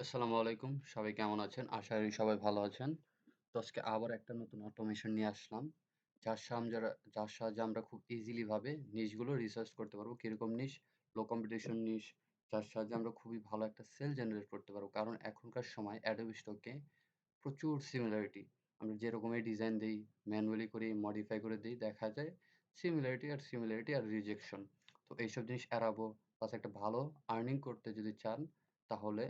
আসসালামু আলাইকুম। সবাই কেমন আছেন? আশা করি সবাই ভালো আছেন। তো আজকে আবার একটা নতুন অটোমেশন নিয়ে আসলাম। যার সাহায্যে যার সাহায্যে আমরা খুব ইজিলি ভাবে নিশগুলো রিসার্চ করতে পারব। কীরকম নিশ? লো কম্পিটিশন নিশ। যার সাহায্যে আমরা খুবই ভালো একটা সেল জেনারেট করতে পারব। কারণ এখনকার সময় Stock এ প্রচুর সিমিলারিটি। আমরা যেরকমই ডিজাইন দেই, ম্যানুয়ালি করি, মডিফাই করে দেই, দেখা যায় সিমিলারিটি আর সিমিলারিটি আর রিজেকশন। তো এইসব জিনিস এড়াবো। প্লাস একটা ভালো আর্নিং করতে যদি চান তাহলে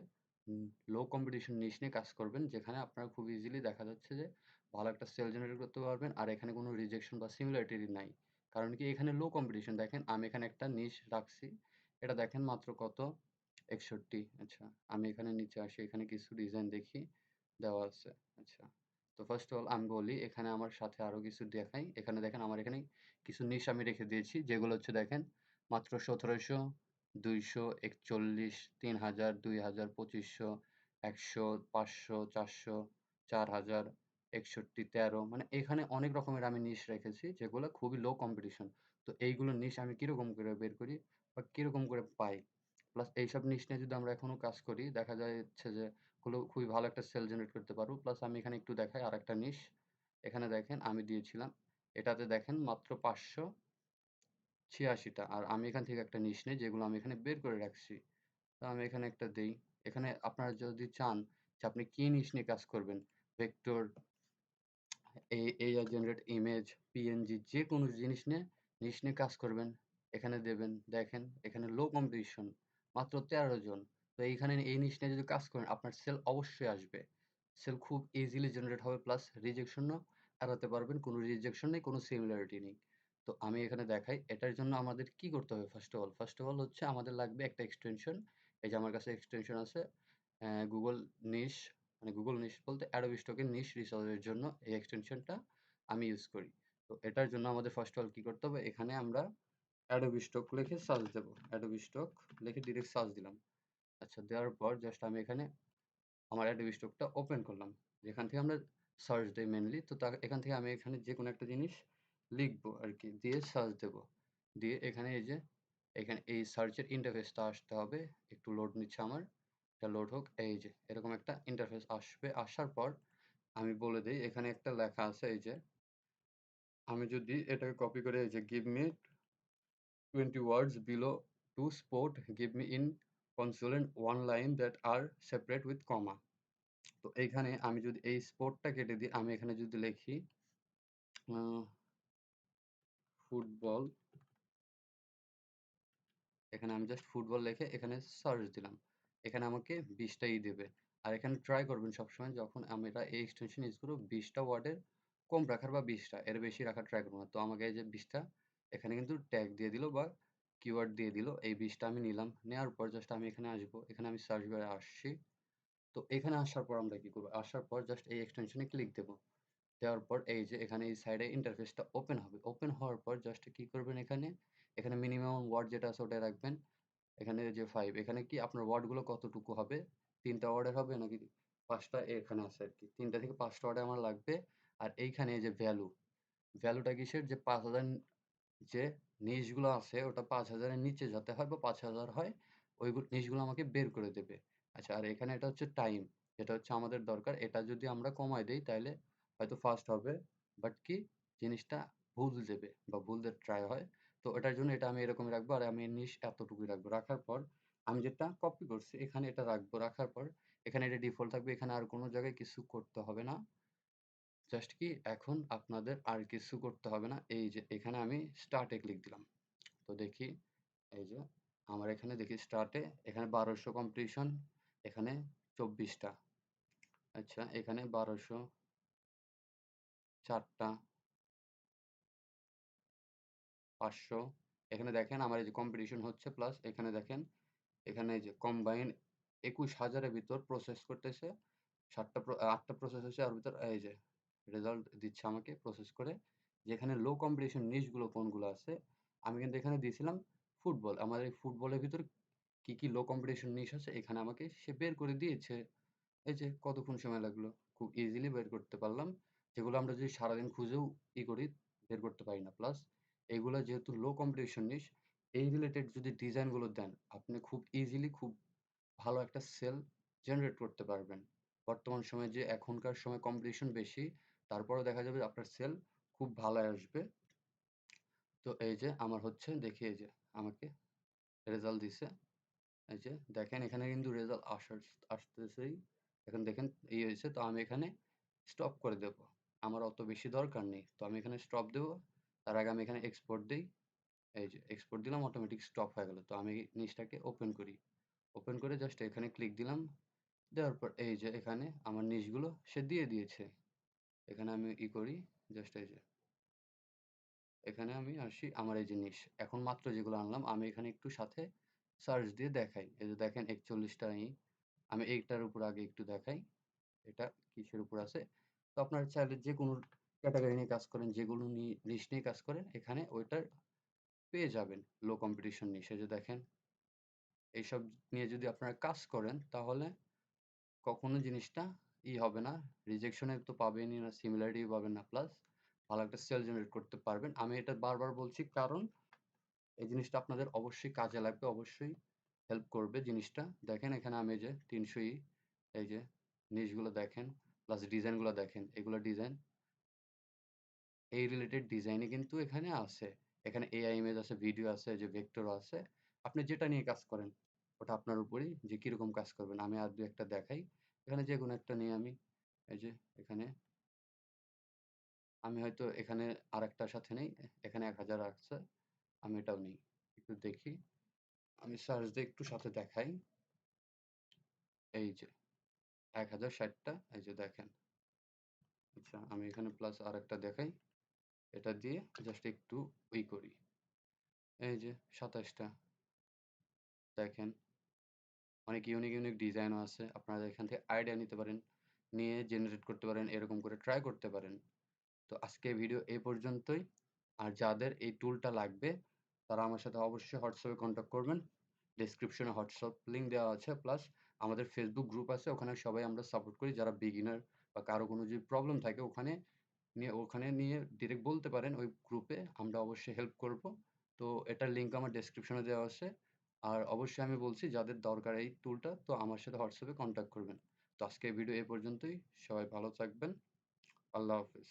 লো কম্পিটিশন নিশ নিয়ে কাজ করবেন। যেখানে আপনারা খুব ইজিলি দেখা যাচ্ছে যে ভালো একটা সেল জেনারেট করতে পারবেন। আর এখানে কোনো রিজেকশন বা সিমিলারিটি নাই। কারণ কি এখানে লো কম্পিটিশন দেখেন আমি এখানে একটা নিশ রাখছি। এটা দেখেন মাত্র কত? ৬১ আচ্ছা আমি এখানে নিচে আসি। এখানে কিছু ডিজাইন দেখি, দেওয়া আছে। আচ্ছা। তো ফার্স্ট অফ অল আমি বলি, এখানে আমার সাথে আরও কিছু দেখাই। এখানে দেখেন আমার এখানে কিছু নিশ আমি রেখে দিয়েছি। যেগুলো হচ্ছে দেখেন মাত্র ১৭০০, ২০০, ৪১, ৩০০০, ২০০০, ২৫০০, ১০০, ৫০০, ৪০০, ৪০০০, ৬১, ১৩ মানে এখানে অনেক রকমের আমি নিশ রেখেছি যেগুলো খুবই লো কম্পিটিশন। তো এইগুলো নিশ আমি কীরকম করে বের করি বা কীরকম করে পাই? প্লাস এইসব নিশ নিয়ে যদি আমরা এখনও কাজ করি দেখা যাচ্ছে যে হলো খুবই ভালো একটা সেল জেনারেট করতে পারব। প্লাস আমি এখানে একটু দেখাই আরেকটা নিশ। এখানে দেখেন আমি দিয়েছিলাম। এটাতে দেখেন মাত্র ৫৮৬ টা। আর আমি এখান থেকে একটা নিশ নেই যেগুলো আমি এখানে বের করে রাখছি। তো আমি এখানে একটা দেই। এখানে আপনারা যদি চান যে আপনি কি নিশ নিয়ে কাজ করবেন, ভেক্টর, এ AI জেনারেট ইমেজ, PNG যেকোনো জিনিস নিয়ে নিশ নিয়ে কাজ করবেন। এখানে দেবেন। দেখেন এখানে লো কম্পিটিশন মাত্র ১৩ জন। তো এইখানে এই নিশ নিয়ে যদি কাজ করেন আপনার সেল অবশ্যই আসবে। সেল খুব ইজিলি জেনারেট হবে প্লাস রিজেকশনও এড়াতে পারবেন। কোনো রিজেকশন নেই, কোনো সিমিলারিটি নেই। তো আমি এখানে দেখাই, এটার জন্য আমাদের কি করতে হবে first of all? First of all হচ্ছে আমাদের লাগবে একটা এক্সটেনশন। এই যে আমার কাছে এক্সটেনশন আছে। গুগল নিশ মানে গুগল নিশ বলতে Stock এর নিশ রিসার্চ এর জন্য এই এক্সটেনশনটা আমি ইউজ করি। তো এটার জন্য আমাদের ফার্স্ট অফ অল কি করতে হবে? এখানে আমরা Adobe Stock লিখে সার্চ দেব। Adobe Stock লিখে ডিরেক্ট সার্চ দিলাম। আচ্ছা দেওয়ার পর জাস্ট আমি এখানে আমার Adobe Stock টা ওপেন করলাম। যেখান থেকে আমরা সার্চ দিই মেনলি তা এখান থেকে আমি এখানে যে কোনো একটা জিনিস লিখব আর কি দিয়ে সার্চ দেব। দিয়ে এখানে এই যে, এখানে এই সার্চের ইন্টারফেসটা আসতে হবে। একটু লোড নিচ্ছে আমার। এটা লোড হোক। এই যে, এরকম একটা ইন্টারফেস আসবে। আসার পর আমি বলে দিই, এখানে একটা লেখা আছে, এই যে, আমি যদি এটাকে কপি করে, এই যে, give me 20 words below to spot, give me in consonant one line that are separate with comma তো এইখানে আমি যদি এই স্পোর্টটা কেটে দিই, আমি এখানে যদি লিখি ফুটবল এখানে আমি জাস্ট ফুটবল লিখে এখানে সার্চ দিলাম। এখানে আমাকে ২০ টা ই দেবে। আর এখানে ট্রাই করবেন সবসময় যখন আমরা এই এক্সটেনশন ইউজ করব ২০ টা ওয়ার্ডের কম রাখার বা ২০ টা এর বেশি রাখার ট্রাই করব না। তো আমাকে এই যে ২০ টা এখানে কিন্তু ট্যাগ দিয়ে দিল বা কিওয়ার্ড দিয়ে দিল। এই ২০ টা আমি নিলাম। নেওয়ার পর জাস্ট আমি এখানে আসব। এখানে আমি সার্চ বারে আসছি। তো এখানে আসার পর আমরা কি করব আসার পর জাস্ট এই এক্সটেনশনে ক্লিক দেব। দেওয়ার পর এই যে এখানে এই সাইডে ইন্টারফেসটা ওপেন হবে। ওপেন হওয়ার পর জাস্ট কি করবেন এখানে? এখানে মিনিমাম ওয়ার্ড যেটা আছে ওটাই রাখবেন। এখানে যে ফাইভ এখানে কি আপনার ওয়ার্ডগুলো কতটুকু হবে? তিনটা ওয়ার্ডের হবে নাকি ৫ টা এখানে আছে আরকি। ৩ টা থেকে ৫ টা ওয়ার্ডের আমার লাগবে। আর এইখানে যে ভ্যালু, ভ্যালুটা কিসের? যে ৫০০০ যে নিশগুলো আছে ওটা পাঁচ হাজারের নিচে যাতে হয় বা ৫০০০ হয় ওই নিশগুলো আমাকে বের করে দেবে। আচ্ছা আর এখানে এটা হচ্ছে টাইম। এটা হচ্ছে আমাদের দরকার। এটা যদি আমরা কমায় দেই তাইলে হয়তো ফার্স্ট হবে। বাট কি জিনিসটা ভুল দেবে বা ভুল দিয়ে ট্রাই হয়। তো এটার জন্য এটা আমি এরকমই রাখব আর আমি নিশ এতটুকুই রাখব। রাখার পর আমি যেটা কপি করছি, এখানে এটা রাখব। রাখার পর এখানে এটা ডিফল্ট থাকবে। এখানে আর কোনো জায়গায় কিছু করতে হবে না। জাস্ট কি এখন আপনাদের আর কিছু করতে হবে না। এই যে এখানে আমি স্টার্টে ক্লিক দিলাম। তো দেখি, এই যে আমার এখানে দেখি স্টার্টে এখানে বারোশো কম্পিটিশন এখানে চব্বিশটা আচ্ছা এখানে ১২০০ ৪ টা ৫০০ এখানে দেখেন আমার এই যে কম্পিটিশন হচ্ছে প্লাস এখানে দেখেন এখানে এই যে কম্বাইন ২১,০০০ এর ভিতর প্রসেস করতেছে। ৭ টা প্র ৮ প্রসেস হচ্ছে ওর ভিতর এই যে রেজাল্ট দিচ্ছে আমাকে প্রসেস করে। যেখানে লো কম্পিটিশন নিশগুলো কোনগুলো আছে আমি কিন্তু এখানে দিয়েছিলাম ফুটবল। আমার এই ফুটবলের ভিতর কি, কি লো কম্পিটিশন নিশ আছে এখানে আমাকে সে বের করে দিয়েছে। এই যে কতক্ষণ সময় লাগল। খুব ইজিলি বের করতে পারলাম। যেগুলো আমরা যদি সারাদিন খুঁজেও ই করি বের করতে পারি না। প্লাস এগুলো যেহেতু লো কম্পিটিশন নিশ এই রিলেটেড যদি ডিজাইনগুলো দেন আপনি খুব ইজিলি খুব ভালো একটা সেল জেনারেট করতে পারবেন। বর্তমান সময়ে যে এখনকার সময় কম্পিটিশন বেশি, তারপরেও দেখা যাবে আপনার সেল খুব ভালো আসবে। তো এই যে আমার হচ্ছে দেখি এই যে আমাকে রেজাল্ট দিছে। এই যে দেখেন এখানে কিন্তু রেজাল্ট আসার আসতেছেই। এখন দেখেন এই হয়েছে তো আমি এখানে স্টপ করে দেব। আমার অত বেশি দরকার নেই। তো আমি এখানে স্টপ দেব। তার আগে আমি এখানে এক্সপোর্ট দেই। এই যে এক্সপোর্ট দিলাম অটোমেটিক স্টপ হয়ে গেল। তো আমি নিচটাকে ওপেন করি। ওপেন করে জাস্ট এখানে ক্লিক দিলাম। দেওয়ার পর এই যে এখানে আমার নিচগুলো সে দিয়ে দিয়েছে। এখানে আমি ই করি জাস্ট এই যে এখানে আমি আসি আমার এই জিনিস এখন মাত্র যেগুলো আনলাম, আমি এখানে একটু সাথে সার্চ দিয়ে দেখাই এই যে দেখেন একচল্লিশটা ই আমি এইটার উপর আগে একটু দেখাই এটা কিসের উপর আছে তো আপনার চাইলে যে কোনো ক্যাটাগরি নিয়ে কাজ করেন, যেগুলো নিয়ে লিস্ট নিয়ে কাজ করেন, এখানে ওইটার পেয়ে যাবেন লো কম্পিটিশন নিয়ে। যে দেখেন, এইসব নিয়ে যদি আপনারা কাজ করেন, তাহলে কখনো জিনিসটা ই হবে না রিজেকশনে তো পাবেনই না সিমিলারিটি পাবেন না প্লাস ভালো একটা সেল জেনারেট করতে পারবেন। আমি এটা বারবার বলছি কারণ এই জিনিসটা আপনাদের অবশ্যই কাজে লাগবে, অবশ্যই হেল্প করবে জিনিসটা। দেখেন এখানে আমি যে তিনশো ই, এই যে নিচগুলো দেখেন প্লাস ডিজাইনগুলো দেখেন, এগুলো ডিজাইন এই রিলেটেড ডিজাইনই কিন্তু এখানে আছে। এখানে এআই ইমেজ আছে ভিডিও আছে, যে ভেক্টর আছে, আপনি যেটা নিয়ে কাজ করেন, ওটা আপনার উপরই যে কীরকম কাজ করবেন। আমি আর দু একটা দেখাই। এখানে যে কোনো একটা নিয়ে আমি, এই যে এখানে, আমি হয়তো এখানে আরেকটার সাথে নেই, এখানে এক হাজার আসছে, আমি এটাও নেই। একটু দেখি, আমি সার্চ দিয়ে একটু সাথে দেখাই। এই যে। এক হাজার ষাটটা এই যে দেখেন। আচ্ছা আমি এখানে প্লাস আর একটা দেখাই। এটা দিয়ে জাস্ট একটু উই করি। এই যে সাতাশটা দেখেন, অনেক ইউনিক ইউনিক ডিজাইনও আছে। আপনারা এখান থেকে আইডিয়া নিতে পারেন, নিয়ে জেনারেট করতে পারেন, এরকম করে ট্রাই করতে পারেন। তো আজকে ভিডিও এই পর্যন্তই। আর যাদের এই টুলটা লাগবে, তারা আমার সাথে অবশ্যই হোয়াটসঅ্যাপে কন্ট্যাক্ট করবেন। ডিসক্রিপশনে হোয়াটসঅ্যাপ লিঙ্ক দেওয়া আছে। প্লাস আমাদের ফেসবুক গ্রুপ আছে, ওখানে সবাই আমরা সাপোর্ট করি। যারা বিগিনার বা কারও কোনো যদি প্রবলেম থাকে, ওখানে নিয়ে ওখানে নিয়ে ডিরেক্ট বলতে পারেন ওই গ্রুপে আমরা অবশ্যই হেল্প করব। তো এটার লিঙ্ক আমার ডেসক্রিপশনে দেওয়া আছে। আর অবশ্যই আমি বলছি, যাদের দরকার এই টুলটা তো আমার সাথে হোয়াটসঅ্যাপে কন্ট্যাক্ট করবেন। তো আজকে ভিডিও এ পর্যন্তই। সবাই ভালো থাকবেন। আল্লাহ হাফিজ।